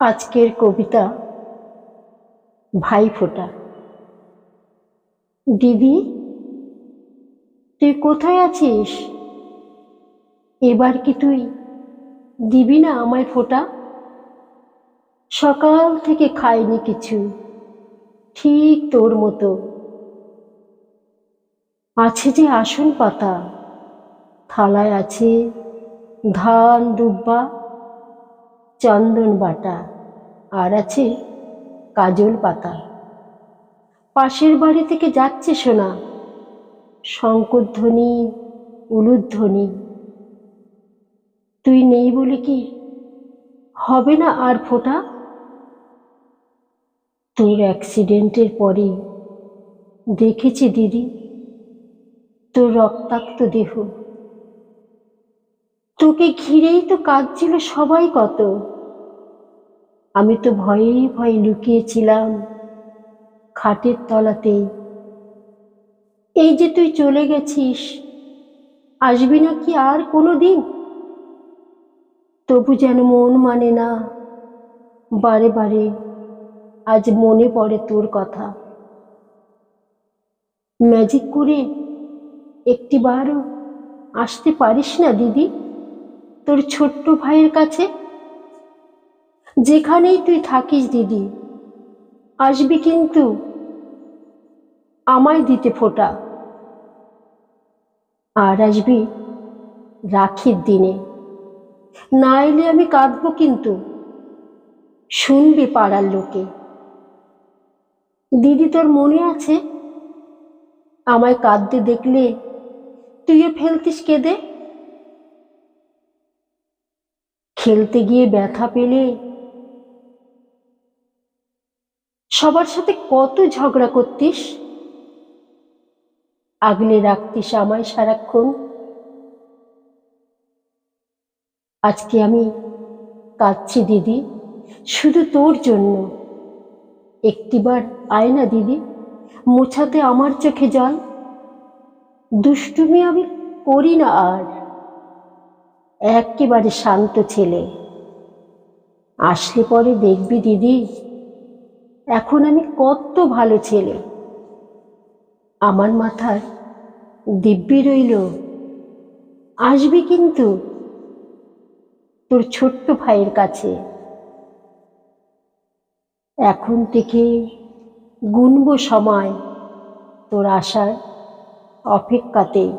আজকের কবিতা ভাইফোঁটা দিদি, তুই কোথায় আছিস? এবার কি তুই দিবি না আমায় ফোঁটা? সকাল থেকে খাইনি কিছু, ঠিক তোর মতো। আছে যে আসন পাতা, থালায় আছে ধান, দুব্বা, চন্দন বাটা। আর আছে কাজল পাতা পাশের বাড়ি থেকে যাচ্ছে শোনা শঙ্করধ্বনি, উলুধ্বনি। তুই নেই বলে কি হবে না আর ফোটা? তোর অ্যাক্সিডেন্টের পরে দেখেছি দিদি, তোর রক্তাক্ত দেহ। তোকে ঘিরেই তো কাঁদছিল সবাই কত। আমি তো ভয়ে ভয়ে লুকিয়েছিলাম খাটের তলাতেই। এই যে তুই চলে গেছিস, আসবি না কি আর কোনো দিন তবু যেন মন মানে না, বারে বারে আজ মনে পড়ে তোর কথা। ম্যাজিক করে একটিবারও আসতে পারিস না দিদি? তোর ছোট্ট ভাইয়ের কাছে যেখানেই তুই থাকিস দিদি, আসবি কিন্তু আমায় দিতে ফোটা। আর আসবি রাখির দিনে। না এলে আমি কাঁদবো কিন্তু, শুনবি পাড়ার লোকে। দিদি তোর মনে আছে? আমায় কাঁদতে দেখলে তুইও ফেলতিস কেঁদে? খেলতে গিয়ে ব্যথা পেলে সবার সাথে কত ঝগড়া করতিস? আগলে রাখতিস আমায় সারাক্ষণ। আজকে আমি কাঁদছি, দিদি, শুধু তোর জন্য। একটিবার আয় না, দিদি, মোছাতে আমার চোখে জল। দুষ্টুমি আমি করি না আর। একেবারে শান্ত ছেলে। আসলে পরে দেখবি, দিদি এখন আমি কত ভালো ছেলে। আমার মাথার দিব্যি রইল। আসবি কিন্তু তোর ছোট্ট ভাইয়ের কাছে। এখন থেকে গুনব সময় তোর আসার অপেক্ষাতেই।